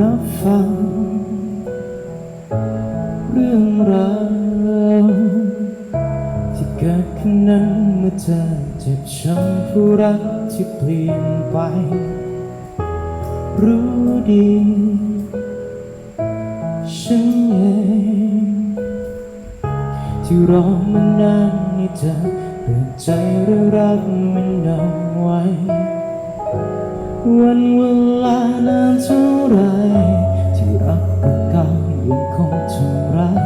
รับฟัง เรื่องราวที่เกิดขึ้นนั้นเมื่อเธอเจ็บช้ำผู้รักที่เปลี่ยนไป รู้ดี ฉันเองที่รอมานานให้เธอเปิดใจหรือรักมันเอาไว้ วันเวลานานเท่าไรที่รักเก่ายังคงทำร้าย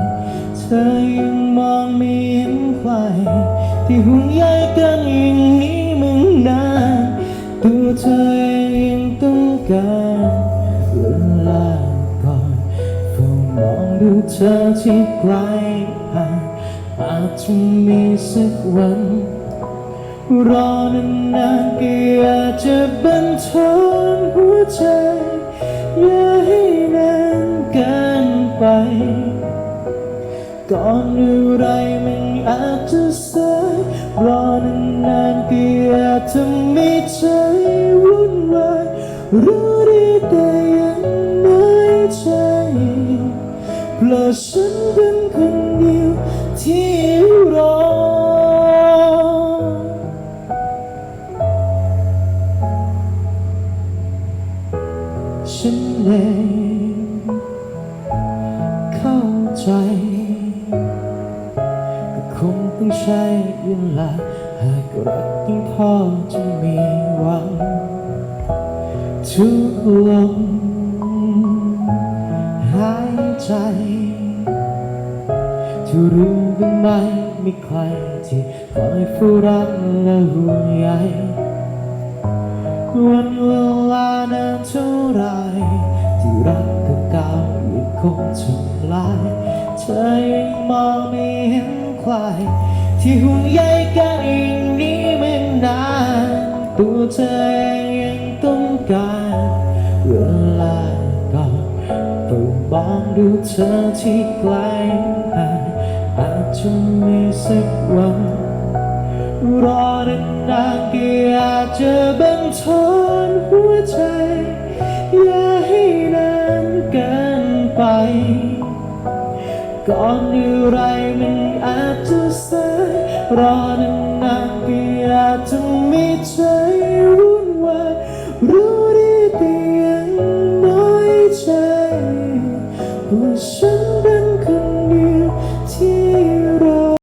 เธอยังมองไม่เห็นใครที่ห่วงใยกันอย่างนี้มึงนานตัวเธอเองยังต้องการเวลาก่อนเฝ้ามองดูเธอที่ไกลห่างอาจจะมีสักวันรอนานๆก็อากจะบันท ก่อนอะไรมันอาจจะสายรอนานๆก็อากทำให้ใจวุ่นวายรู้ดีแต่ยังน้อยใจเพราะฉันเป็นคนเดียวที่รอฉันเองเข้าใจ ต้องใช้เวลาหากรักยังพอจะมีหวังทุกลมหายใจที่รู้บ้างไหมมีใครที่คอยเฝ้ารักและห่วงใยวันเวลานานเท่าไรที่รักเก่ายังคงทำลายเธอยังมองไม่เห็น ใครที่ห่วงใยกันอีกนี้ไม่นานตัวเธอเองยังต้องการเวลาก่อนเฝ้ามองดูเธอที่ไกลห่างอาจจะมีสักวันรอนานๆก็อาจจะบังทอนหัวใจ ก่อนอะไรมันอาจจะสายรอนานๆก็อาจจะไม่ใจวุ่นวายรู้ดีแต่ยังน้อยใจ